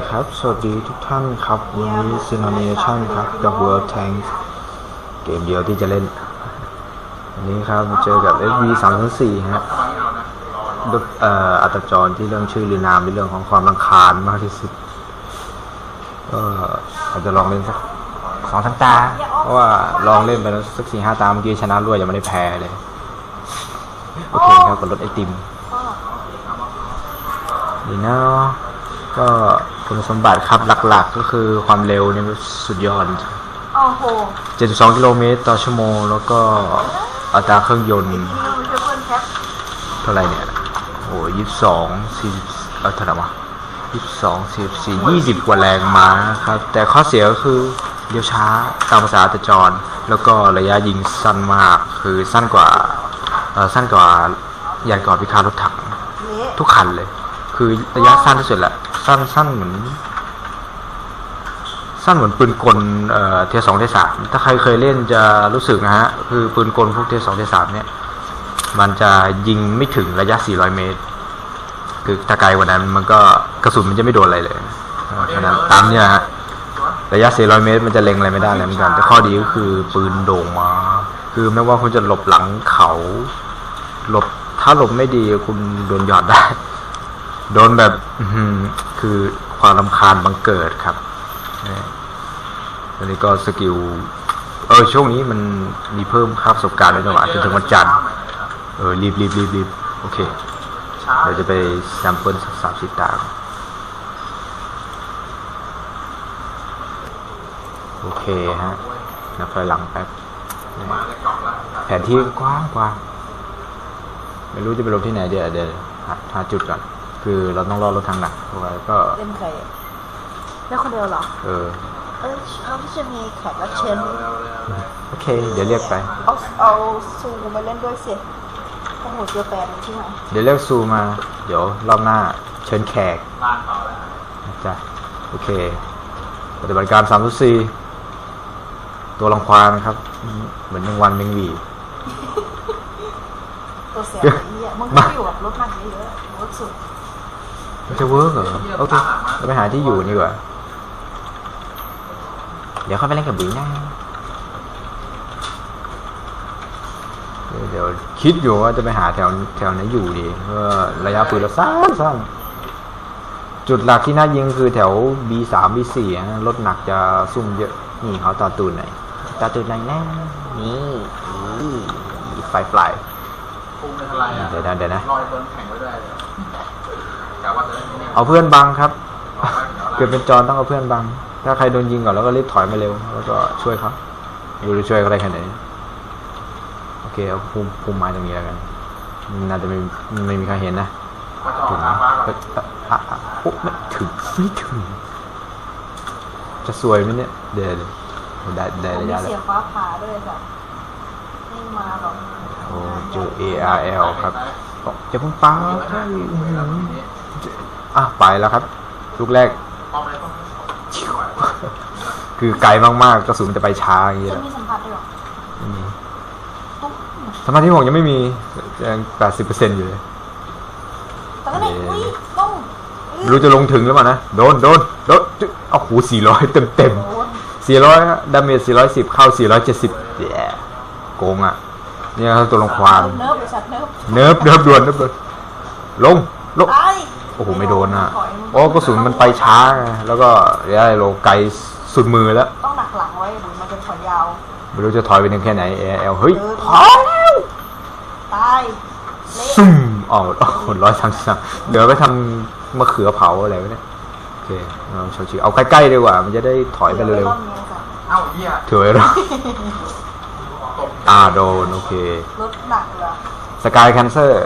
เคครับ สวัสดีทุกท่านครับ วันนี้ซีน a น i ชั่นครับ กับ World Tank เกมเดียวที่จะเล่น วันนี้ครับมาเจอกับ FV 3 0 4ฮะด้วยเอ่ออัตจรที่เรื่องชื่อหรือนามเป็นเรื่องของความรังคาญมากที่สุดก็อาจจะลองเล่นสักสองสามตา เพราะว่าลองเล่นไปแล้วสักสี่ห้าตาเมื่อกี้ชนะรวดยังไม่ได้แพ้เลย โอเคครับกดรถไอติมนี่เนาะก็ คุณสมบัติครับหลักๆ ก็คือความเร็วเนี่ยสุดยอดโอ้โห72กิโลเมตรต่อชั่วโมง แล้วก็อัตราเครื่องยนต์นิวเทเบิลแคปเท่าไหร่เนี่ยโอ้ยี่สิบสองสี่เออเท่าไหร่วะยี่สิบสองสี่สี่ยี่สิบกว่าแรงม้าครับ แต่ข้อเสียก็คือเลี้ยวช้าตามภาษาอัตจร แล้วก็ระยะยิงสั้นมากคือสั้นกว่าเออสั้นกว่ายานก่อนพิฆาตรถถังเละทุกคันเลย คือระยะสั้นที่สุดแหละ สั้นสั้นเหมือน สั้นเหมือนปืนกลเอ่อเทียสองเทียสามถ้าใครเคยเล่นจะรู้สึกนะฮะ คือปืนกลพวกเทียสองเทียสามเนี่ย มันจะยิงไม่ถึงระยะ 400 เมตร คือถ้าไกลกว่านั้นมันก็กระสุนมันจะไม่โดนอะไรเลยเออฉะนั้นตามเนี่ยฮะระยะ 400 เมตร มันจะเล็งอะไรไม่ได้เลยเหมือนกันแต่ข้อดีก็คือปืนโด่งมา คือไม่ว่าคุณจะหลบหลังเขา หลบถ้าหลบไม่ดีคุณโดนหยอดได้ โดนแบบคือความลำคาญบังเกิดครับนี่ยอันนี้ก็สกิล เออ ช่วงนี้มันมีเพิ่มค่าประสบการณ์ด้วยนะวะจนถึงวันจันทร์ เออ รีบรีบรีบรีบโอเคเดี๋ยวจะไปแซมเปิลสามสิบตางโอเคฮะนับไปหลังแป๊บแผนที่กว้างกว้างไม่รู้จะไปลงที่ไหนเดี๋ยวเดี๋ยวหาจุดก่อน คือเราต้องรอรถทางหนักเพราะว่าก็เล่นใครอะเล่นคนเดียวเหรอ เออ เอ้ยเราที่จะมีแขกรับเชิญโอเค เดี๋ยวเรียกไป เอาเอาซูมาเล่นด้วยสิโอ้โหเจอแฟนที่ไหนเดี๋ยวเรียกซูมา เดี๋ยวรอบหน้าเชิญแขกนะจ้ะโอเค ปฏิบัติการสามสี่ตัวรังควานครับ เหมือนแมงวันแมงหวีตัวแสบไอ้เหี้ยมึงก็อยู่กับรถมันเยอะๆรถสุด มันจะเวิร์กเหรอโอเคเราไปหาที่อยู่ดีกว่า เดี๋ยวเข้าไปเล่นกับบุ๋ยนะเดี๋ยวเดี๋ยวคิดอยู่ว่าจะไปหาแถวแถวไหนอยู่ดีเพื่อระยะปืนเราสั้นสั้นจุดหลักที่น่ายิงคือแถว B3 B4 นะรถหนักจะซุ่มเยอะนี่เขาต่อตูนไหนต่อตูนไหนนะนี่นี่ไฟปลายพุ่งไปทลายอะเดี๋ยวนะเดี๋ยวนะลอยบนแข่งไว้ด้วย เอาเพื่อนบังครับ เกิดเป็นจอนต้องเอาเพื่อนบัง ถ้าใครโดนยิงก่อนแล้วก็รีบถอยมาเร็ว แล้วก็ช่วยเขาไม่รู้จะช่วยเขาได้แค่ไหนโอเคเอาพุ่มพุ่มไม้ตรงนี้แล้วกันน่าจะไม่ไม่มีใครเห็นนะก็จะอถึอกงทางนะฟ้าก่ก็อนอะอะอะโอ้ไม่ถึงไม่ถึง จะสวยไหมเนี่ยเดี๋ยวเดี๋ยวได้ได้ผมระมียะแล้วเสียงฟ้าผ่าด้วยจ้ะนี่มาหรอกโอ้เจอ ARL ครับอ๋อจะเพิ่งป้าใช่ อะไปแล้วครับ ลูกแรก คือไกลมากๆกระสุนมันจะไปช้าอย่างเงี้ยจะมีสัมผัสด้วยหรอสมาธิผมยังไม่มียังแปดสิบเปอร์เซ็นต์อยู่เลยแต่ก็เนี่ยอุ้ยต้องรู้จะลงถึงหรือเปล่านะ โดนโดนโดนเอาหูสี่ร้อยเต็มเต็มสี่ร้อยดาเมจสี่ร้อยสิบเข้าสี่ร้อยเจ็ดสิบแย่โกงอะ เนี่ยตัวลงควานเนิบเนิร์ฟเนิร์ฟเนิร์ฟด่วนเนิร์ฟด่วนลงลง อ้โหไม่โดนอะถยมึงโอ้กระสุนมันไปช้าไงแล้วก็ได้โลไกลสุดมือแล้ว ต้องหนักหลังไว้หรือมันเป็นขนยาวไม่รู้จะถอยไปถึงแค่ไหนเอลเฮ้ยเออพอแล้วตายเละซุ่มอ๋อร้อยสามสิบสามเดี๋ยวไปทำมะเขือเผาอะไรวะเนี่ยโอเคเอาชาวชิเอาใกล้ๆดีกว่า มันจะได้ถอยไปเร็วดี๋ยวม่รอบนี้จ้ะเอ้าเหี้ยๆถอยแล้วตตกอ่าโดนโอเครถหนักเหรอสกายแคนเซอร์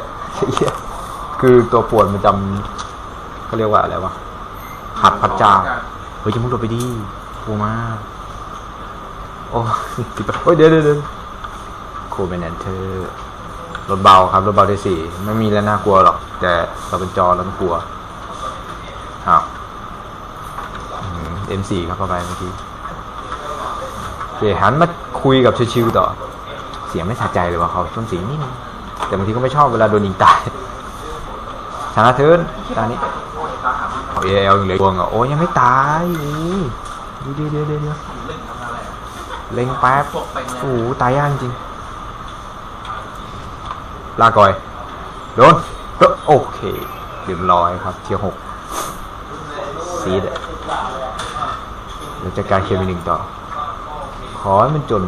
คือตัวปวดมันจำเขาเรียกว่าอะไรวะหัดพัดจ้าเฮ้ยจะมุดลงไปดิกลัวมากโอ้ติดไปเฮ้ยเดี๋ยวเดี๋ยวเดี๋ยวโคเบนแอนเทอร์รถเบาครับรถเบาได้สี่ไม่มีแล้วน่ากลัวหรอก แต่เราเป็นจอเราต้องกลัวอ้าวเอ็มสี่ครับเข้าไปเมื่อกี้โอเคหันมาคุยกับชิวๆต่อ เสียงไม่สะใจเลยว่ะเขาต้นเสียงนิดนึงแต่บางทีก็ไม่ชอบเวลาโดนยิงตาย ชนะเทิร์นตอนนี้เอเอลยังเหลือวงอะโอ้ยยังไม่ตายอู้เดี๋ยวเดี๋ยวเดี๋ยวเดี๋ยวเล็งแป๊บพวกไปโอ้ตายยากจริงลาก่อยโดนก็โอเคเรียบร้อยครับเทียร์หกซีดเดี๋ยวจัดการเคมีหนึ่งต่อ ขอให้มันจน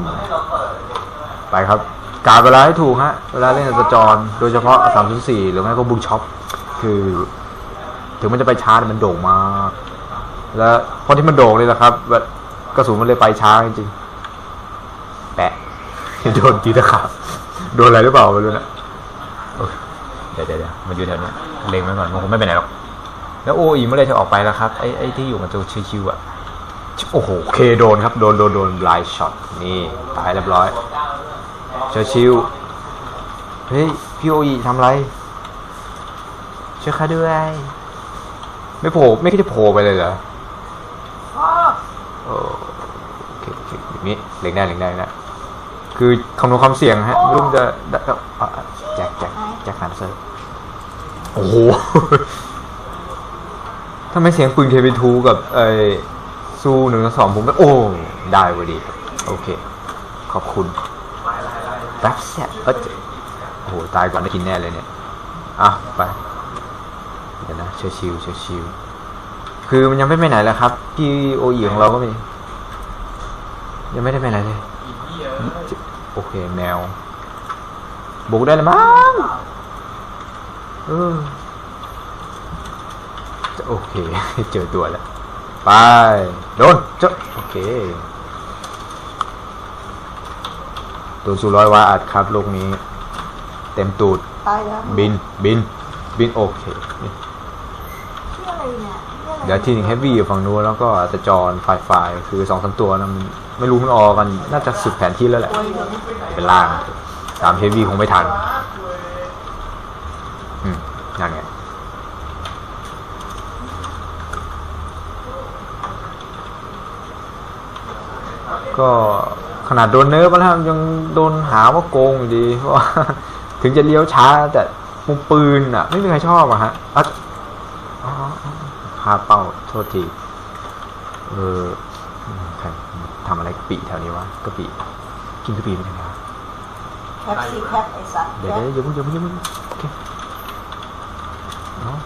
ไปครับ การเวลาให้ถูกฮะ เวลาเล่นอัตจร โดยเฉพาะ 304 หรือไม่ก็บุงช็อป คือ ถึงมันจะไปช้าแต่มันโด่งมากแล้วเพราะที่มันโด่งเลยแหละครับแบบกระสุนมันเลยไปช้าจริงๆแปะโดนตีตะขาบโดนอะไรหรือเปล่าไม่รู้นะโอ้ยเดี๋ยวเดี๋ยวเดี๋ยวมันอยู่แถวนี้เล็งไว้ก่อนมันคงไม่ไปไหนหรอกแล้วโออีเมื่อไรจะออกไปแล้วครับไอ้ไอ้ที่อยู่กับตัวชิวๆอะโอ้โหเคโดนครับโดนโดนโดนไลช็อตนี่ตายเรียบร้อยเชอชิวเฮ้ยพี่โออีทำไร ช่วยข้าด้วย ไม่โผล่ไม่คิดจะโผล่ไปเลยเหรออ้อโอเคโอเคอย่างนี้เล็งได้เล็งได้เล็งได้คือคำนวณความเสี่ยงฮะรุ่มจะได้อะอะแจ็คแจ็คแจ็คฮันเซอร์โอ้โหทำไมเสียงปืนเคบิทูกับไอ้ซูหนึ่งสองผมก็โอ้ได้เว้ยดี โอเค ขอบคุณแป๊บเสียเออโอ้โห ตายก่อนได้กินแน่เลยเนี่ย อะ ไป เดี๋ยวนะเชอชิวเชอชิวคือมันยังไม่ไปไหนแล้วครับพี่โออีของเราก็มี ยังไม่ได้ไปไหนเลยอีกที่เออโอเคแมว บุกได้แล้วมั้งเออจะโอเค เจอตัวแล้ว ไป โดนเจ้าโอเคโดนสู่ร้อยวาอัดครับ ลูกนี้ เต็มตูดตายแล้วบิน บิน บิน โอเคชื่ออะไร เดี๋ยวทีหนึงเฮฟวี่อยู่ฝั่งนู้นแล้วก็ตะจรไฟไฟคือสองสามตัวนะมันไม่รู้มันออกัน น่าจะสุดแผนที่แล้วแหละ เป็นล่างตามเฮฟวี่คงไม่ทัน อืมนั่นไงก็ขนาดโดนเนิร์ฟมาแล้วยังโดนหาว่าโกงอยู่ดีเพราะถึงจะเลี้ยวช้าแต่มุมปืนอะ ไม่มีใครชอบอะฮะ พาเป้าโทษทีเอออืมใครทำอะไรกะปิแถวนี้วะกะปิกินกะปิไม่ใช่ไหมวะแพ็คซี่แพ็คไอ้สัตว์เดี๋ยวแพ็คเดี๋ยวอย่าเพิ่งอย่าเพิ่งอย่าเพิ่งโอเคเนาะ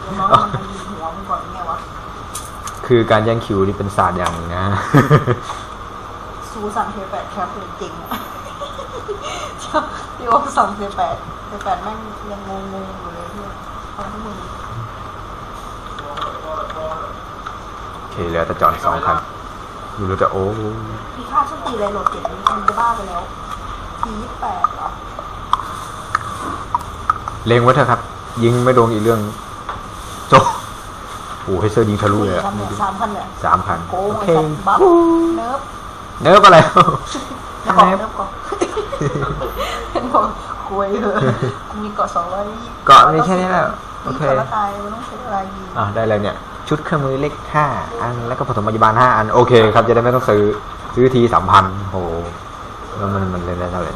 เดี๋ยวน้องมันยิงหัวมึงก่อนไงวะคือการแย่งคิวนี่เป็นศาสตร์อย่างหนึ่งนะซูสั่งเทแปดแคปเลยจริงอะพี่โอ๊คสั่งเทแปดเทแปดแม่งยังงงๆอยู่เลยพี่เอาทั้งมือ โอ เคเหลือแต่จอนสองคันดูแล้วจะโอ้พี่ค่าชั้นตีอะไรโหลดเจ็ดนี้มันจะบ้าไปแล้วทียี่แปดเหรอเลงไว้เถอะครับ ยิงไม่โดนอีกเรื่องโจโอ้โหให้เซอร์ยิงทะลุเลยอะคันเนี่ยสามคันเนี่ยสามพันโกงโอไอ้เคสัตว์บัฟเนิร์ฟเนิร์ฟอะไรเนิร์ฟก่อนเนิร์ฟก่อนเห็นบอกคุยเหอะมีเกาะสองร้อยเกาะมีแค่นี้แหละโอเคมีเกาะละตายมันต้องใช้เวลายิงอะได้เลยเนี่ย ชุดเครื่องมือเล็กห้าอันแล้วก็ปฐมพยาบาลห้าอันโอเคครับจะได้ไม่ต้องซื้อซื้อทีสามพันโอ้โหแล้วมันมันเล่นได้เท่าไหร่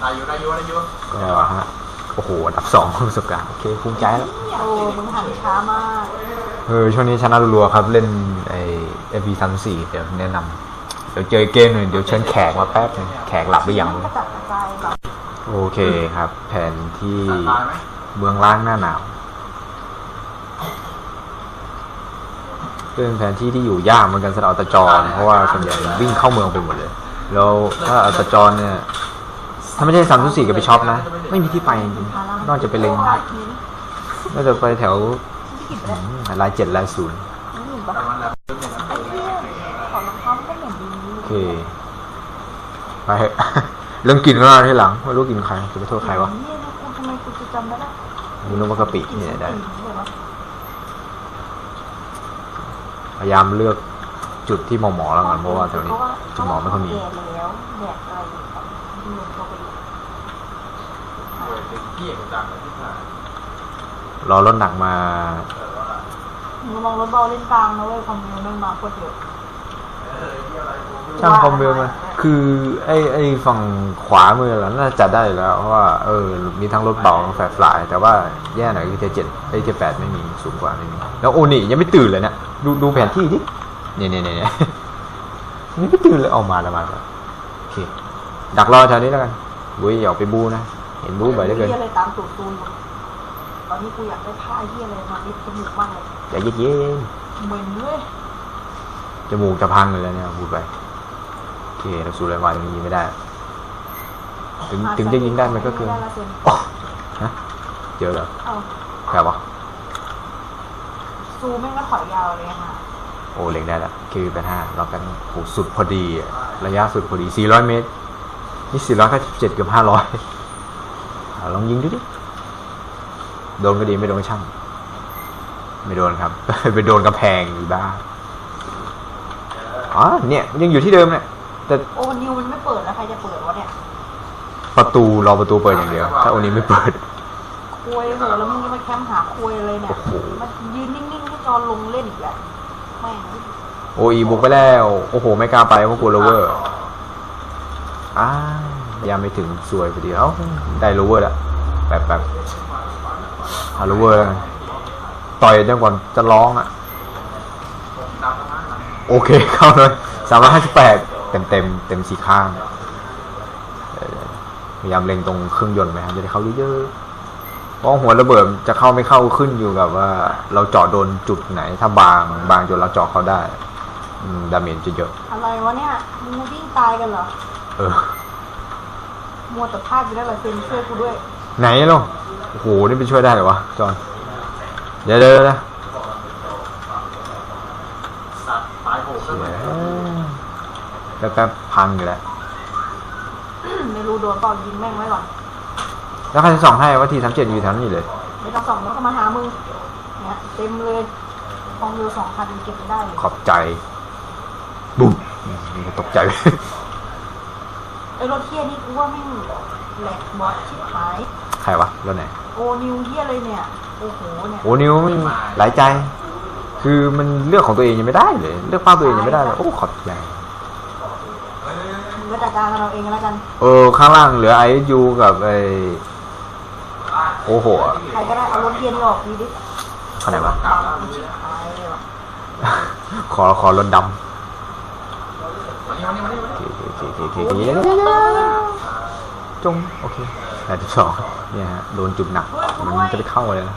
ได้อยู่ได้อยู่ได้อยู่ก็ฮะโอ้โหอันดับสองประสบการณ์โอเคภูมิใจแล้วโอ้มึงหันช้ามากเออช่วงนี้ชนะรัวๆครับเล่นไอเอฟบีสามสี่เดี๋ยวแนะนำเดี๋ยวเจอเกมหนึ่งเดี๋ยวเชิญแขกมาแป๊บนึงแขกหลับหรือยังกระจัดกระจายแบบโอเคครับ แผนที่ตายไหมเมืองล้างหน้าหนาว เป็นแผนที่ที่อยู่ยากเหมือนกันสำหรับอัตจร เพราะว่าส่วนใหญ่วิ่งเข้าเมืองไปหมดเลย แล้วถ้าอัตจรเนี่ย ถ้าไม่ใช่สามทุสี่กับไปช็อปนะ ไม่มีที่ไปจริงๆนอกจากไปเล็งนอกจากไปแถวที่กินอืแล้วมลายเจ็ดลายศูนย์นี่เห็นปะแต่มันแล้วไอ้เหี้ยของรองเท้ามันก็เหมือนดีโอเคไปเถอะเรื่องกินก็เล่าที่หลังไม่รู้กินใครจะไปโทษใครวะเนี่ยนะกูทำไมกูจะจำไม่ได้มึงนึกว่ากะปิเนี่ยได้ กินส้นตีนเล ยวะพยายามเลือกจุดที่หมอหมอๆแล้วกันเพราะว่าแถวนี้จุดหมอไม่ค่อยมีแก่แล้วแดดอะไรอยู่กันเงินเขาไปอยู่เว้ยเป็นเกี้ยกับจังเลยที่ผ่านรอรถหนักมามึงมองรถเบาเล่นกลางนะเว้ยความเร็วแม่งมาโคตรเยอะ ช่างคอมเวลมาคือไอ้ไอ้ฝั่งขวามือเราน่าจะจัดได้อยู่แล้วเพราะว่าเออ มีทั้งรถเบาทั้งแฟร์ฟลาย แต่ว่าแย่หน่อยคือเทเจ็ดไอ้เทแปดไม่มีสูงกว่าไม่มี แล้วโอนี่ยังไม่ตื่นเลยเนี่ยดูดูแผนที่ดิเนี่ยเนี่ยเนี่ยเนี่ยยังไม่ตื่นเลยออกมาแล้วมาแล้วโอเค ดักรอแถวนี้แล้วกันบุ้ยอย่าออกไปบูนะ เห็นบูบ่อยเหลือเกินเฮียอะไรตามตูดตูนอยู่ตอนนี้กูอยากได้ผ้าเฮียอะไรมาลิดจมูกมากเลยอย่าเย็นเหม็นเว้ยๆ จมูกจะพังเลยแล้วเนี่ยพูดไปโอเคเราสู้แรงวายตรงนี้ยิงไม่ได้ ถึงถึงจะยิงได้มันก็คือไม่ได้ละเซนโอ้ฮะเจอแล้วเอาแค่ปะซูแม่งก็ถอยยาวเลยอะค่ะโอ้เล็งได้แล้วคือเป็นห้าเรากันโอ้สุดพอดีอะระยะสุดพอดี 400 เมตร นี่497เกือบ500อะลองยิงดูดิ โดนก็ดีไม่โดนก็ช่าง ไม่โดนครับ ไปโดนกระแพงอีบ้า อ๋อเนี่ยยังอยู่ที่เดิมเนี่ยแต่โอ้นิวมันไม่เปิดแล้วใครจะเปิดวะเนี่ยประตูรอประตูเปิดอย่างเดียว ถ้าโอนี้ไม่เปิดคุยเหอะแล้วมึงยังมาแคมป์หาคุยอะไรเนี่ยโอ้โหมันยืนนิ่งๆให้จอลงเล่นอีกอะแม่งโออีบุกไปแล้ว โอ้โห ไม่กล้าไปเพราะกลัวโลเวอร์อ้าวยังไม่ถึงสวยพอดีเอ้าได้โลเวอร์แล้วแป๊บแป๊บหาโลเวอร์แล้วกันต่อยจนกว่าจะร้องอะดำมากนะ โอเคเข้าเลยสามร้อยห้าสิบแปดเต็มเต็มเต็มสีข้างเออพยายามเล็งตรงเครื่องยนต์ไหมครับจะได้เข้าเยอะๆเพราะหัวระเบิดจะเข้าไม่เข้าขึ้นอยู่กับว่า เราเจาะโดนจุดไหน ถ้าบางบางจนเราเจาะเขาได้อืมดาเมจจะเยอะ อะไรวะเนี่ยมึงวิ่งตายกันเหรอ เออมัวแต่พลาดอยู่ได้เหรอเซนช่วยกูด้วย ไหนล่ะโอ้โห นี่ไปช่วยได้เหรอวะจอนเดี๋ยวเดี๋ยวเดี๋ยว สัตว์ตายโหงก็เหมือน แล้วแป๊บพังอยู่แล้วไม่รู้โดนเปล่ายิงแม่งไว้ก่อนแล้วใครจะส่องให้ว่าทีสามเจ็ดอยู่แถวนี้เลย ไม่ต้องส่องแล้วก็มาหามึงเนี่ยเต็มเลยความเร็วสองพันเก็บไม่ได้เลยขอบใจบุ้มตกใจไอ้รถเที่ยนี่กูว่าแม่งแหลกบอสชิบหายใครวะรถไหนโอนิวเที่ยเลยเนี่ยโอ้โหเนี่ยโอ้นิวไม่หลายใจ คือมันเลือกของตัวเองยังไม่ได้เลย เลือกภาพตัวเองยังไม่ได้เลยโอ้ขอบใจมึงก็ จัดการกับเราเองก็แล้วกันเออข้างล่างเหลือไอยูกับไอโอ้โหอะใครก็ได้เอารถเที่ยนี่ออกดีดิข้างไหนวะบังชิบหายเลยว่ะขอขอรถดำวันนี้วันนี้วันนี้วันนี้โอเคโอเคโอเคโอเคเดี๋ยวเดี๋ยวเดี๋ยวเดี๋ยวจงโอเคแปดสิบสองเนี่ยฮะโดนจุดหนักมันจะไปเข้าเลยนะ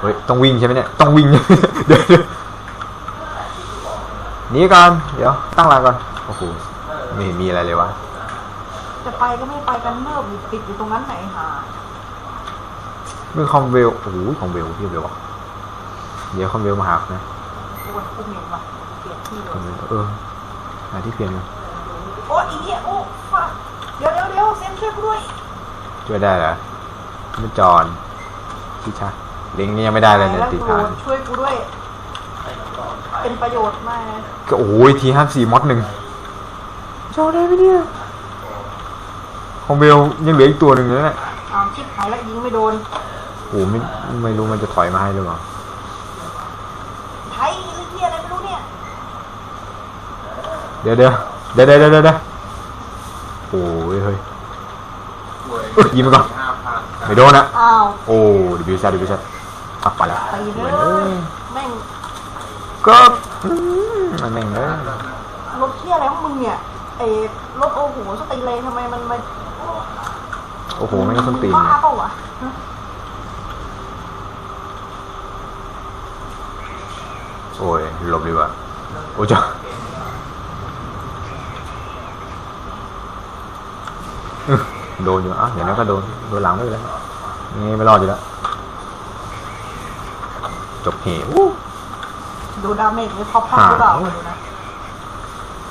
เฮ้ยต้องวิ่งใช่ไหมเนี่ยต้องวิ่ง เดี๋ยวเดี๋ยวหนีก่อนเดี๋ยวตั้งหลักก่อนโอ้โห ไม่เห็นมีอะไรเลยวะ จะไปก็ไม่ไปกันเนิบอยู่ติดอยู่ตรงนั้นไหนหาเรื่องคอมเวลโอ้โหคอมเวลพี่เวลวะเดี๋ยวคอมเวลมาหานะปวดกูเหม็นว่ะเปลี่ยนที่เลคอมยเวลเออหาที่เปลี่ยนกันโอ้ยอีเหี้ยโอ้ฟักเดี๋ยวเดี๋ยวเดี๋ยวเซนช่วยกูด้วยช่วยได้เหรอไม่จอนชิชาลิงก์นี่ยังไม่ได้เลยเนี่ยแล้วติดกูทางช่วยกูด้วย เป็นประโยชน์มากเลยก็โอ้ยทีห้าสี่มอดหนึ่ง จอได้ไหมเนี่ยคอมเวลยังเหลืออีกตัวหนึ่งเลยเนี่ยอ้าวชิบหายแล้วยิงไม่โดนโอ้ไม่ไม่รู้มันจะถอยมาให้หรือเปล่าไทยหรือเหี้ยอะไรไม่รู้เนี่ยเดี๋ยวเดี๋ยวเดี๋ยวเดี๋ยวเดี๋ยวเดี๋ยวโอ้ยเฮ้ยเว้ยเอ้ยยิงไปก่อนห้าพันไม่โดนนะอ้าวโอ้ดิบิวชัดดิบิวชัดปักไปแล้วตีเลเหมืยอนเอ้ยแม่งก็อืมมันแม่งเลยรถเที่ยอะไรของมึงเนี่ย ไอ้รถโอ้โหสตีเลยทำไมมันมาโอ้โหแม่งก็ส้นตีนบ้าเปล่าวะโอ้ยหลบดีกว่าโอ้ยจ้าอื้อโดนอยู่อะอย่างนั้นก็โดนโดนหลังไม่เป็นไรนี่ไม่รอดอยู่แล้วจบเหวดูดาเมจหรือท็อปท็อปหรือเปล่าดูนะ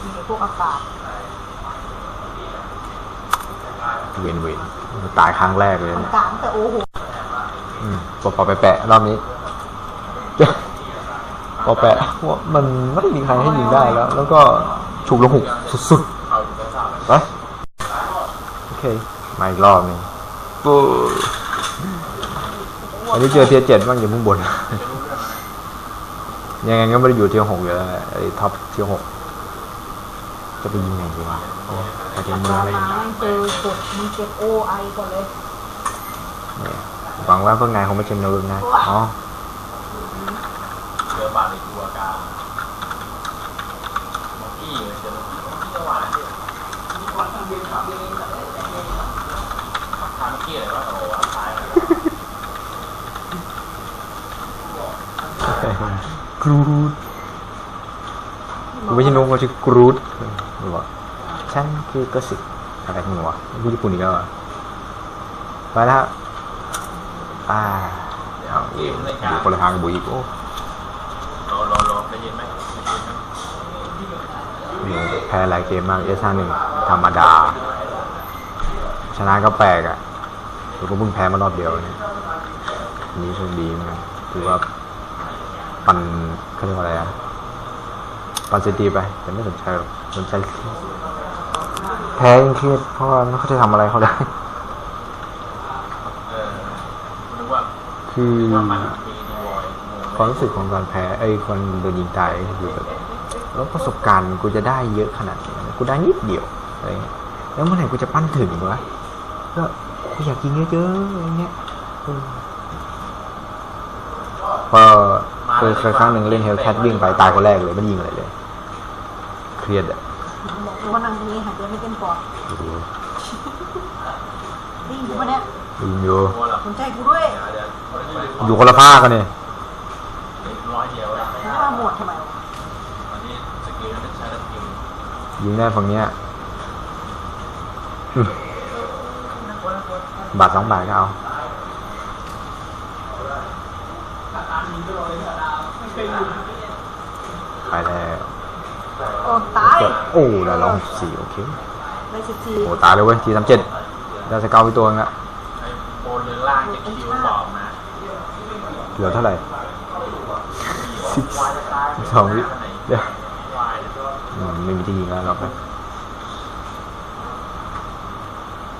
มีพวกอากาศ เวนเวนตายครั้งแรกเลยมันเนี่ยกลางแต่โอ้โหอืมปอปอไปแปะรอบนี้ปอแปะว่ามันไม่มีใครให้ยิงได้แล้ว แล้วก็ฉุกละหุกสุดๆไปโอเคมาอีกรอบหนึงปุ๊บอันนี้เจอเทียร์เจ็ดบ้างอยู่ข้างบนยังไงก็ไม่ได้อยู่เทียร์หกอยู่แล้วไอ้ท็อปเทียร์หกจะไปยิงไหนดีวะโอ้ไปเทียร์เมืองมาอะไรมาเจอกดมึงเก็บโอไอก่อนเลยเนี่ยหวังว่าพวกนายคงไม่ใช่เนิร์ดนะอ๋อเจอบาดในตัวกาเมื่อกี้เจอเมื่อกี้เมื่อวานเนี่ยทางเมื่อกี้เลยว่าโอ้ท้ายกรูดกูไม่ใช่นกเขาชื่อกรูดหรือว่า ฉันคือกระสิบอะไรของหนูวะพูดญี่ปุ่นอีกแล้วเหรอไปแล้วครับอ่าเอาอยู่คนละทางกับบุยอีกโอ้รอรอรอได้ยินไหมได้ยินไหมหนูแพ้หลายเกมมากเอสห้าหนึ่งธรรมดา ชนะก็แปลกอะแล้วก็เพิ่งแพ้มารอบเดียวเนี่ยอันนี้โชคดีเหมือนกันถือว่าปันเขาเรียกว่าอะไรอะปันเซตีไปแต่ไม่สนใจหรอกสนใจ แพ้ยังเครียดเพราะว่าไม่ค่อยจะทำอะไรเขาได้คือว่ามันมีดีวอยความรู้สึกของการแพ้ไอ้คนโดนยิงตายคือแบบแล้วประสบการณ์กูจะได้เยอะขนาดนี้กูได้นิดเดียวอะไรเงี้ยแล้วเมื่อไหร่กูจะปั้นถึงวะก็กูอยากยิงเยอะๆอะไรเงี้ยพอเคยคยครั้งหนึ่งเล่นเฮลแคทวิ่งไปตายคนแรกเลยไม่ยิงอะไรเลย เครียดอะ บอกเลยว่านั่งตรงนี้ หายใจไม่เต็มปอดโอ้โหนี่อยู่ปะเนี่ยยิงอยู่ตัวละสนใจกูด้วยเดี๋ยวอยู่คนละภาคกันเนี่ยร้อยเดียวแล้วว่าหมวดทำไมวะวันนี้สกิลนั้นใช้สกิลยิงได้ฝั่งเนี้ยอืมบาทสองบาทก็เอา ไปแล้ว โอ้ตาย โอ้แล้วร้องสี่โอเค ได้สิบสี่โอ้ตายเลยเว้ยทีสามเจ็ดได้สเกลไปตัวนึงละไอ้โอนเรือนล่างจะคิวบอกนะเหลือเท่าไหร่สิบสองวิเดี๋ยววายอืมไม่มีที่ยิงแล้วหรอกนะ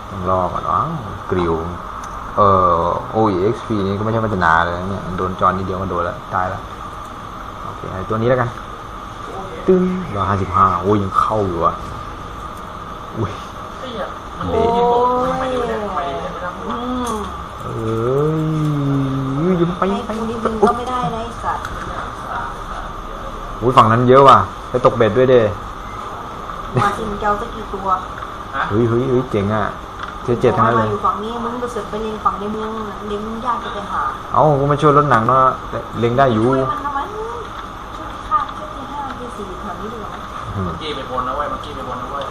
ต้องรอก่อนว้าวกริวเอ่อ OEXP นี่ก็ไม่ใช่พัฒนาเลยนะเนี่ยโดนจอนนิดเดียวก็โดนแล้ว ตายแล้ว โอเคไอ้ตัวนี้แล้วกัน ตึ้งร้อยห้าสิบห้าโอ้ยยังเข้าอยู่อะ อุ้ยเฮ้ยมันโอ้ดีที่สุดยไม่ได้ไม่ได้ไม่ได้ไม่ได้อืมเอ้ยยิงไปให้ไปกูนี่ไปมึงอุ๊ก็ยไม่ได้นะไอ้สัตว์อุ้ยฝั่งนั้นเยอะว่ะไปตกเบ็ดด้วยเด้มาสิมึงจะเอาสักกี่ตัวเฮ้ยเฮ้ยเฮ้ยเจ๋งอะเจ็ดเจ็ดทั้งนั้นเลยอยู่ฝั่งนี้มึงก็เสือกไปเล็งฝั่งในเมืองเล็งยากจะไปหา เอ้ากูมาช่วยรถหนังเนาะเล็งได้อยู่ช่วยมันทำไมช่วยที่ข้างช่วยที่ห้าที่สี่แถวนี้ดีกว่าไหม อืม เมื่อกี้ไปบนนะเว้ยเมื่อกี้ไปบนนะเว้ย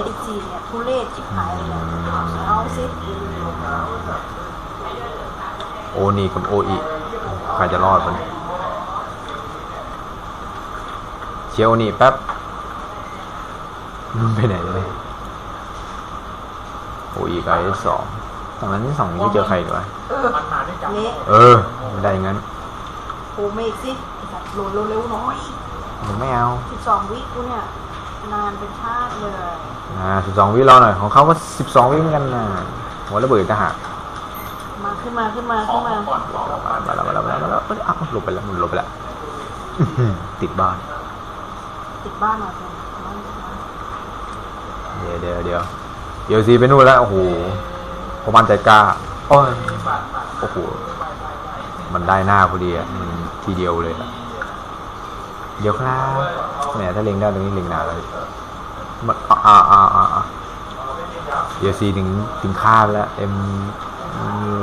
มาเมดิซีเนี่ยทุเรศจิบหายเลยเนี่ยเอาสิโอนี่กับโออีใครจะรอดปะเนี่ยเชียร์โอนี่แป๊บมึงไปไหนเลยโออีกับไอสองตอนนั้นที่สองยังไม่เจอใครเลยเออมันมาด้วยกันเละเออไม่ได้อย่างนั้นโอ้เมกสิไอ้สัตว์โหลดเร็วๆหน่อยมึงไม่เอาสิบสองวิกูเนี่ย นานเป็นชาติเลย อ่าสิบสองวิรอหน่อยของเขาก็สิบสองวิเหมือนกันนะหัวระเบิดทหารมาขึ้นมาขึ้นมาขอขึ้งนมาก่อนของก่อนมาแล้วมาแล้วมาแล้วมาแล้วเอ้ยอ้าวหลบไปแล้วมันหลบไปแล้วอื้อหือติดบ้าน ติดบ้านมาเป็นบ้านติดบ้านเดี๋ยวเดี๋ยวเดี๋ยวเดี๋ยวซีไปนู่นแล้วโอ้โหพอมันใจกล้าโอ้ยโอ้โหมันได้หน้าพอดีอะอืมทีเดียวเลยอะเดี๋ยวครับแหมถ้าเล็งได้ตรงนี้เล็งนานแล้วมัน อ่าอ่าอ่าอ่าอ่าเดี๋ยวซีถึงถึงค่าไปแล้วเอ็ม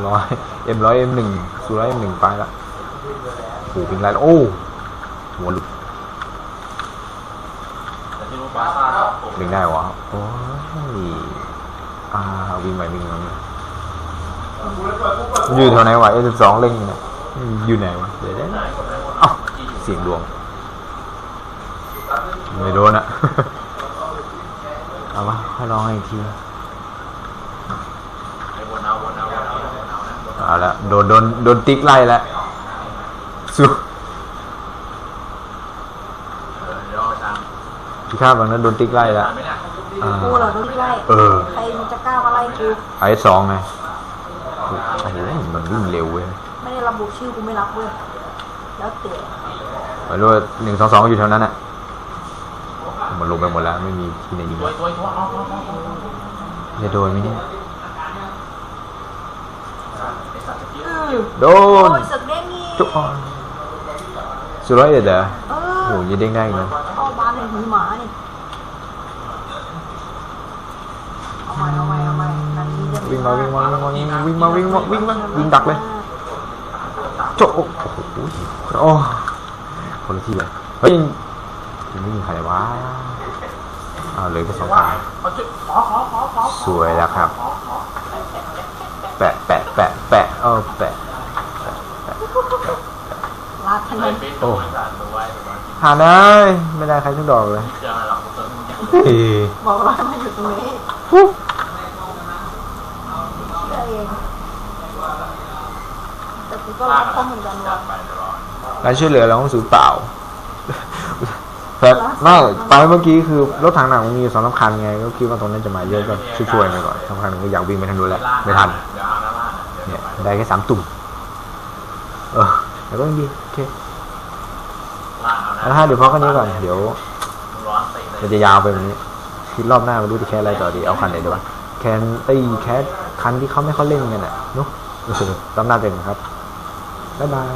ร้อยเอ็มร้อยเอ็มหนึ่งสูร้อยเอ็มหนึ่งไปละโอ้โหเป็นไรโอ้หัวหลุดแต่ที่รู้เล็งได้วะโอ้ยอ่าวิ่งไปวิ่งมาอยู่แถวไหนวะเอสิบสองเล็งเนี่ยอยู่ไหนวะเดี๋ยวเดี๋ยวเอ้าเสียงดวงไม่โดนอะ เอาวะให้ลองให้อีกทีไอ้วนเอาวนเอาวนเอาวนเอานะวนเอาเอาละโดนโดนโดนติ๊กไล่แล้วสู้เออเดี๋ยวเอาไปตามพี่ข้าบางนั้นโดนติ๊กไล่แล้วตามไหมเนี่ยอ่ากูเหรอโดนไล่เออใครมันจะกล้ามาไล่กูไอ้สองไงโอ้โหมันวิ่งเร็วเว้ยไม่ได้ระบุชื่อกูไม่รับเว้ยแล้วเตะไม่รู้ว่าหนึ่งสองสองอยู่แถวนั้นอะมัน ลงไปหมดแล้ว ไม่มีที่ไหนยิงตัววะตัวตัวเอาเอาเอาเอาเอาจะโดนไหมเนี่ยไอ้สัตว์ตะกี้อือโดโอ้นยสึกเด้งนี่จุ๊บสุดร้อยเด็ดเหรอเอโอ้อโหยังเด้งได้อีกนะเข้าบ้านในหูหมานี่เอาใหม่เอาใหม่เอาใหม่นาทีจะวิ่งมาวิ่งมาวิ่งมาวิ่งมาวิ่งมาวิ่งมาวิ่งดักเลยโจ๊ะโอ้โหโอ้คนละที่เลยเฮ้ยยังไม่มีใครวะ อ้าวเหลยก็สองคนเอาจุดขอขอขอขอสวยแล้วครับ แปะแปะแปะแปะเออแปะลาดถนไอ้นเป็นตัวไอ้สัตว์ตัวไว้ตัวไว้หาเลยไม่ได้ใครทั้งดอกเลยเครื่องอะไรหรอกเติมอย่างเฮ้ยบอกว่ามาอยู่ตรงนี้ฟุ๊บเชื่อเองแต่กูก็รับข้อมูลกันจัว่าดไปตลอดการช่วยเหลือเราต้องสูญเปล่า แต่ไม่ไปเมื่อกี้คือรถถังหนักมันมีสองสำคัญไงก็คิดว่าตรงนั้นจะมาเยอะก็ช่วยๆไปก่อนสำคัญก็อยากวิ่งไปทางนู้นแหละไม่ทันเนี่ยได้แค่สามตุ่มเออแล้วก็ยังดีโอเคล่างเอาเอาละฮะเดี๋ยวพอแค่นี้ก่อนเดี๋ยวมันจะยาวไปแบบนี้คิดรอบหน้าไม่รู้จะแค่อะไรต่อดีเอาคันไหนดีวะแคนตี้แคสคันที่เขาไม่ค่อยเล่นกันอะเนุ๊กรอบหน้าเจอกันครับบ๊ายบาย